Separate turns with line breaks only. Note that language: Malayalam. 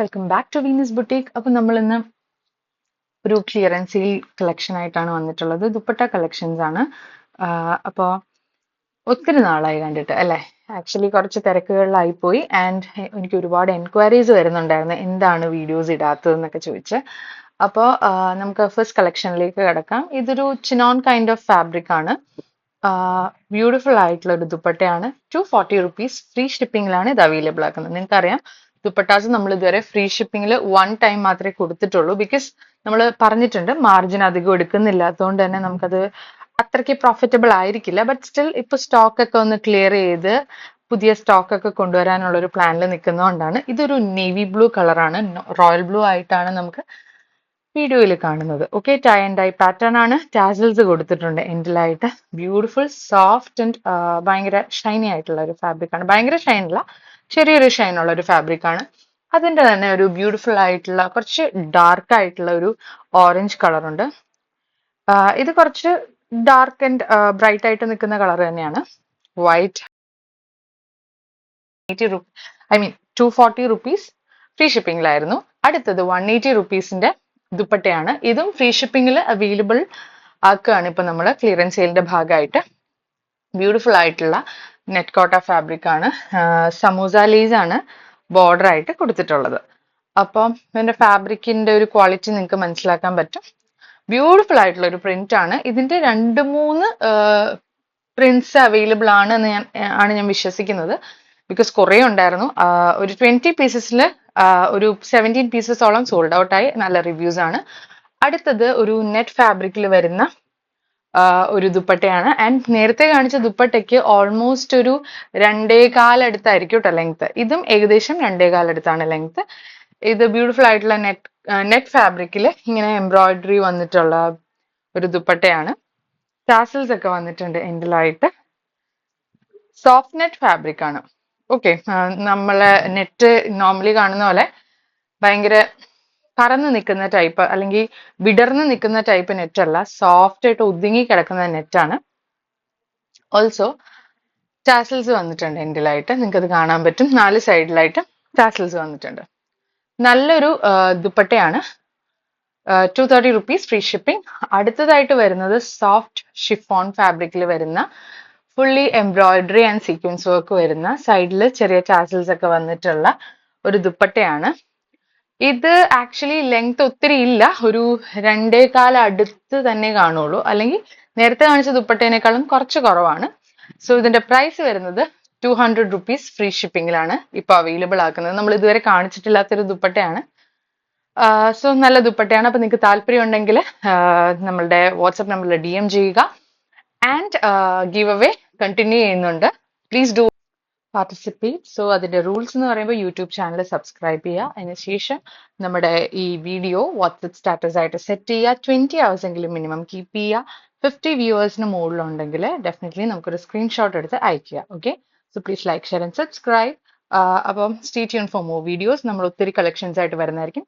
Welcome back to Venus boutique അപ്പോൾ നമ്മൾ ഇന്ന് ഒരു ക്ലിയറൻസ് സെയിൽ കളക്ഷൻ ആയിട്ടാണ് വന്നിട്ടുള്ളത്. ദുപ്പട്ട കളക്ഷൻസ് ആണ്. അപ്പോൾ ഒത്തിരി നാളായി കണ്ടിട്ട് അല്ലേ? ആക്ച്വലി കുറച്ച് തിരക്കുകളിലായി പോയി. ആൻഡ് എനിക്ക് ഒരുപാട് എൻക്വയറീസ് വരുന്നുണ്ടായിരുന്നു. എന്താണ് വീഡിയോസ് ഇടാത്തതെന്നൊക്കെ ചോദിച്ച്. അപ്പോൾ നമുക്ക് ഫസ്റ്റ് കളക്ഷനിലേക്ക് കിടക്കാം. ഇതൊരു ചിനോൺ കൈൻഡ് ഓഫ് ഫാബ്രിക് ആണ്. ബ്യൂട്ടിഫുൾ ആയിട്ടുള്ള ഒരു ദുപ്പട്ടയാണ്. ടു ഫോർട്ടി റുപ്പീസ് ഫ്രീ ഷിപ്പിംഗിലാണ് ഇത് അവൈലബിൾ ആക്കുന്നത്. നിങ്ങൾക്കറിയാം ദുപ്പട്ടാസ് നമ്മൾ ഇതുവരെ ഫ്രീ ഷിപ്പിംഗിൽ വൺ ടൈം മാത്രമേ കൊടുത്തിട്ടുള്ളൂ. ബിക്കോസ് നമ്മൾ പറഞ്ഞിട്ടുണ്ട് മാർജിൻ അധികം എടുക്കുന്നില്ല അതുകൊണ്ട് തന്നെ നമുക്കത് അത്രയ്ക്ക് പ്രോഫിറ്റബിൾ ആയിരിക്കില്ല. ബട്ട് സ്റ്റിൽ ഇപ്പൊ സ്റ്റോക്ക് ഒക്കെ ഒന്ന് ക്ലിയർ ചെയ്ത് പുതിയ സ്റ്റോക്ക് ഒക്കെ കൊണ്ടുവരാനുള്ള ഒരു പ്ലാനിൽ നിൽക്കുന്നതുകൊണ്ടാണ് ഇതൊരു നേവി ബ്ലൂ കളറാണ് റോയൽ ബ്ലൂ ആയിട്ടാണ് നമുക്ക് വീഡിയോയിൽ കാണുന്നത്. Okay tie and dye pattern ആണ്. ടാസൽസ് കൊടുത്തിട്ടുണ്ട് എൻഡിലായിട്ട് ബ്യൂട്ടിഫുൾ സോഫ്റ്റ് ആൻഡ് ഭയങ്കര ഷൈനി ആയിട്ടുള്ള ഒരു ഫാബ്രിക് ആണ്. ഭയങ്കര ഷൈൻ അല്ല. ചെറിയൊരു ഷൈൻ ഉള്ള ഒരു ഫാബ്രിക് ആണ് അതിന്റെ തന്നെ ഒരു ബ്യൂട്ടിഫുൾ ആയിട്ടുള്ള കുറച്ച് ഡാർക്ക് ആയിട്ടുള്ള ഒരു ഓറഞ്ച് കളർ ഉണ്ട് ഇത് കുറച്ച് ഡാർക്ക് ആൻഡ് ബ്രൈറ്റ് ആയിട്ട് നിൽക്കുന്ന കളർ തന്നെയാണ്. White I mean two forty rupees free ഷിപ്പിംഗിലായിരുന്നു. അടുത്തത് വൺ എയ്റ്റി റുപ്പീസിന്റെ ദുപ്പട്ടയാണ്. ഇതും ഫ്രീ ഷിപ്പിംഗിൽ അവൈലബിൾ ആക്കുകയാണ് ഇപ്പൊ നമ്മൾ ക്ലിയറൻസ് സെയിലിന്റെ ഭാഗമായിട്ട്. ബ്യൂട്ടിഫുൾ ആയിട്ടുള്ള നെറ്റ് കോട്ട ഫാബ്രിക് ആണ്. സമൂസ ലേസ് ആണ് ബോർഡർ ആയിട്ട് കൊടുത്തിട്ടുള്ളത്. അപ്പം ഇതിന്റെ ഫാബ്രിക്കിന്റെ ഒരു ക്വാളിറ്റി നിങ്ങൾക്ക് മനസ്സിലാക്കാൻ പറ്റും. ബ്യൂട്ടിഫുൾ ആയിട്ടുള്ള ഒരു പ്രിന്റ് ആണ്. ഇതിന്റെ രണ്ട് മൂന്ന് പ്രിന്റ്സ് അവൈലബിൾ ആണ് എന്ന് ഞാൻ ആണ് ഞാൻ വിശ്വസിക്കുന്നത്. ബിക്കോസ് കുറേ ഉണ്ടായിരുന്നു. ഒരു ട്വന്റി പീസസിൽ ഒരു സെവന്റീൻ പീസസോളം സോൾഡ് ഔട്ട് ആയി. നല്ല റിവ്യൂസ് ആണ്. അടുത്തത് ഒരു നെറ്റ് ഫാബ്രിക്കിൽ വരുന്ന ഒരു ദുപ്പട്ടയാണ്. ആൻഡ് നേരത്തെ കാണിച്ച ദുപ്പട്ടയ്ക്ക് ഓൾമോസ്റ്റ് ഒരു രണ്ടേ അടുത്തായിരിക്കും കേട്ടോ ലെങ്ത് ഇതും ഏകദേശം രണ്ടേ അടുത്താണ് ലെങ്ത് ഇത് ബ്യൂട്ടിഫുൾ ആയിട്ടുള്ള നെറ്റ് നെറ്റ് ഫാബ്രിക്കിൽ ഇങ്ങനെ എംബ്രോയിഡറി വന്നിട്ടുള്ള ഒരു ദുപ്പട്ടയാണ്. ടാസൽസ് ഒക്കെ വന്നിട്ടുണ്ട് എൻഡിലായിട്ട് സോഫ്റ്റ് നെറ്റ് ഫാബ്രിക് ആണ്. ഓക്കെ നമ്മളെ നെറ്റ് നോർമലി കാണുന്ന പോലെ ഭയങ്കര പറന്ന് നിൽക്കുന്ന ടൈപ്പ് അല്ലെങ്കിൽ വിടർന്ന് നിൽക്കുന്ന ടൈപ്പ് നെറ്റ് അല്ല. സോഫ്റ്റ് ആയിട്ട് ഒതുങ്ങി കിടക്കുന്ന നെറ്റാണ് ഓൾസോ ടാസൽസ് വന്നിട്ടുണ്ട് എൻഡിലായിട്ട് നിങ്ങൾക്ക് അത് കാണാൻ പറ്റും. നാല് സൈഡിലായിട്ട് ടാസൽസ് വന്നിട്ടുണ്ട്. നല്ലൊരു ദുപ്പട്ടയാണ്. Two thirty rupees free shipping അടുത്തതായിട്ട് വരുന്നത് സോഫ്റ്റ് ഷിഫോൺ ഫാബ്രിക്കിൽ വരുന്ന fully embroidery and sequence work വരുന്ന സൈഡിൽ ചെറിയ ടാസൽസ് ഒക്കെ വന്നിട്ടുള്ള ഒരു ദുപ്പട്ടയാണ്. ഇത് ആക്ച്വലി ലെങ്ത് ഒത്തിരി ഇല്ല. ഒരു രണ്ടേകാല അടുത്ത് തന്നെ കാണുള്ളൂ. അല്ലെങ്കിൽ നേരത്തെ കാണിച്ച ദുപ്പട്ടേനേക്കാളും കുറച്ച് കുറവാണ്. സോ ഇതിന്റെ പ്രൈസ് വരുന്നത് ടു ഹൺഡ്രഡ് റുപ്പീസ് ഫ്രീ ഷിപ്പിംഗിലാണ് ഇപ്പൊ അവൈലബിൾ ആക്കുന്നത്. നമ്മൾ ഇതുവരെ കാണിച്ചിട്ടില്ലാത്തൊരു ദുപ്പട്ടയാണ്. സോ നല്ല ദുപ്പട്ടയാണ്. അപ്പൊ നിങ്ങൾക്ക് താല്പര്യം ഉണ്ടെങ്കിൽ നമ്മളുടെ വാട്സപ്പ് നമ്പറിൽ ഡി എം ചെയ്യുക. ആൻഡ് ഗീവ് അവേ കണ്ടിന്യൂ ചെയ്യുന്നുണ്ട്. പ്ലീസ് ഡു പാർട്ടിസിപ്പേറ്റ് സോ അതിന്റെ റൂൾസ് എന്ന് പറയുമ്പോൾ യൂട്യൂബ് ചാനൽ സബ്സ്ക്രൈബ് ചെയ്യുക. അതിനുശേഷം നമ്മുടെ ഈ വീഡിയോ വാട്സപ്പ് സ്റ്റാറ്റസ് ആയിട്ട് സെറ്റ് ചെയ്യുക. ട്വന്റി അവേഴ്സ് എങ്കിലും മിനിമം കീപ്പ് ചെയ്യുക. ഫിഫ്റ്റി വ്യൂവേഴ്സിന് മുകളിലുണ്ടെങ്കിൽ ഡെഫിനറ്റ്ലി നമുക്കൊരു സ്ക്രീൻഷോട്ട് എടുത്ത് അയക്കുക okay so please like share and subscribe അപ്പം stay tune for more videos നമ്മൾ ഒത്തിരി കളക്ഷൻസ് ആയിട്ട് വരുന്നതായിരിക്കും.